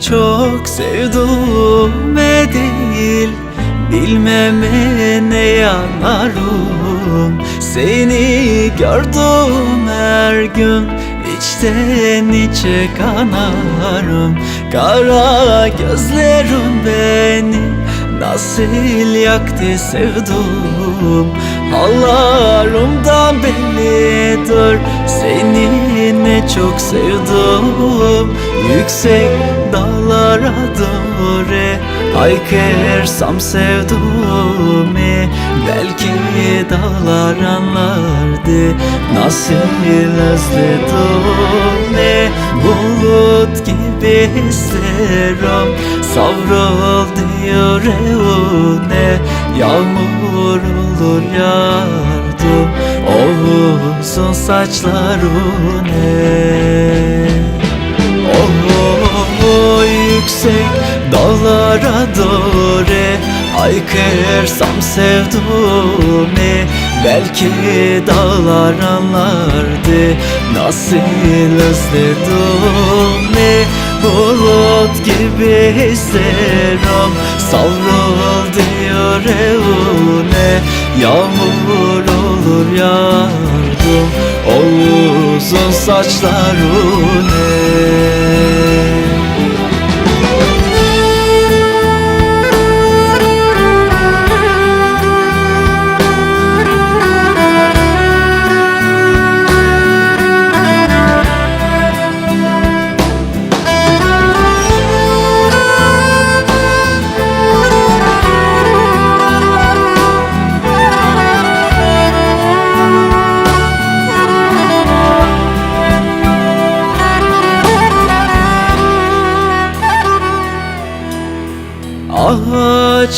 Çok sevduğume değil Bilmeme ne yanarım Seni gördüm her gün İçten içe kanarım. Kara gözlerin beni Nasıl yaktı sevdum Hallarımdan doğru Haykırsam sevduğumu Belki dağlar anlardı. Nasıl özledim ne Bulut gibi hislerim Savruldu yüreğine Yağmur olur yardım. O uzun saçlarına Oh yüksek dağlara doğru Haykırsam sevduğumu Belki dağlar anlardı Nasıl özledim. Bulut gibi hislerim Savruldu yüreğine Yağmur olur yardım O uzun saçlarına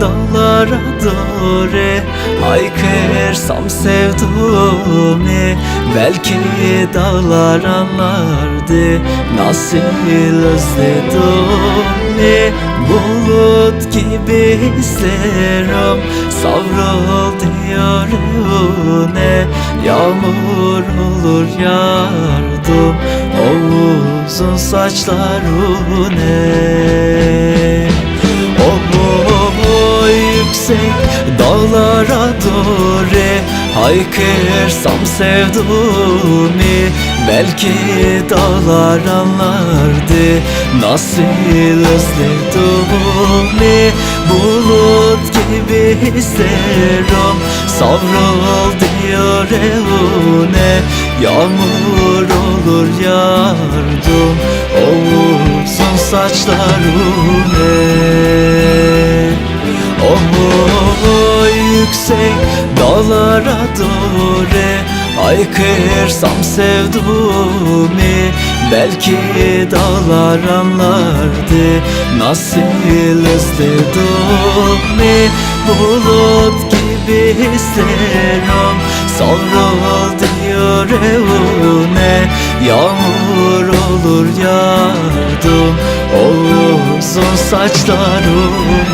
dağlara doğru. Haykırsam sevduğumu Belki dağlar anlardı. Nasıl özledim Bulut gibi hislerim Savruldu yüreğine Yağmur olur yardım O uzun oh, oh, yüksek dağlara doğru Haykırsam sevduğumu Belki dağlar anlardı. Nasıl özledim Bulut gibi hislerim Savruldu yüreğine Yağmur olur yardım O uzun doğru Haykırsam sevduğumu Belki dağlar anlardı Nasıl özledim. Bulut gibi hislerim Savruldu yüreğine Yağmur olur yardım O uzun saçlarına